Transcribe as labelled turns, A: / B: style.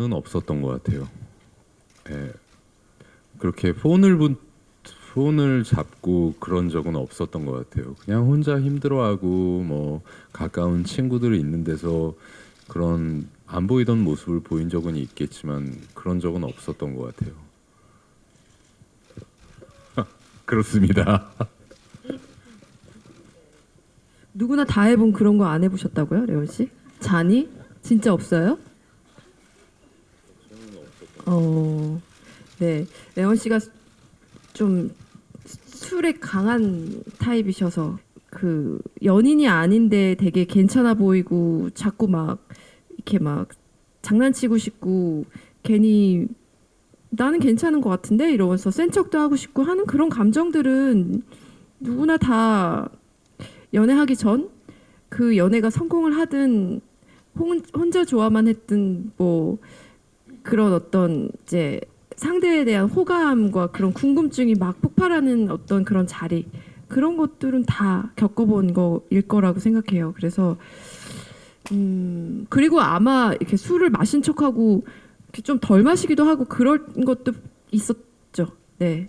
A: 없었던 것 같아요. 예. 그렇게 폰을 본 폰을 잡고 그런 적은 없었던 것 같아요. 그냥 혼자 힘들어하고 뭐 가까운 친구들이 있는 데서 그런 안 보이던 모습을 보인 적은 있겠지만 그런 적은 없었던 것 같아요. 그렇습니다.
B: 누구나 다 해본 그런 거 안 해보셨다고요, 레온 씨? 잔이 진짜 없어요? 어, 네, 레온 씨가 좀 술에 강한 타입이셔서 그 연인이 아닌데 되게 괜찮아 보이고 자꾸 막 이렇게 막 장난치고 싶고 괜히 나는 괜찮은 것 같은데 이러면서 센 척도 하고 싶고 하는 그런 감정들은 누구나 다 연애하기 전 그 연애가 성공을 하든 혼, 혼자 좋아만 했든 뭐 그런 어떤 이제 상대에 대한 호감과 그런 궁금증이 막 폭발하는 어떤 그런 자리 그런 것들은 다 겪어본 거일 거라고 생각해요. 그래서 음 그리고 아마 이렇게 술을 마신 척하고 좀 덜 마시기도 하고 그런 것도 있었죠. 네.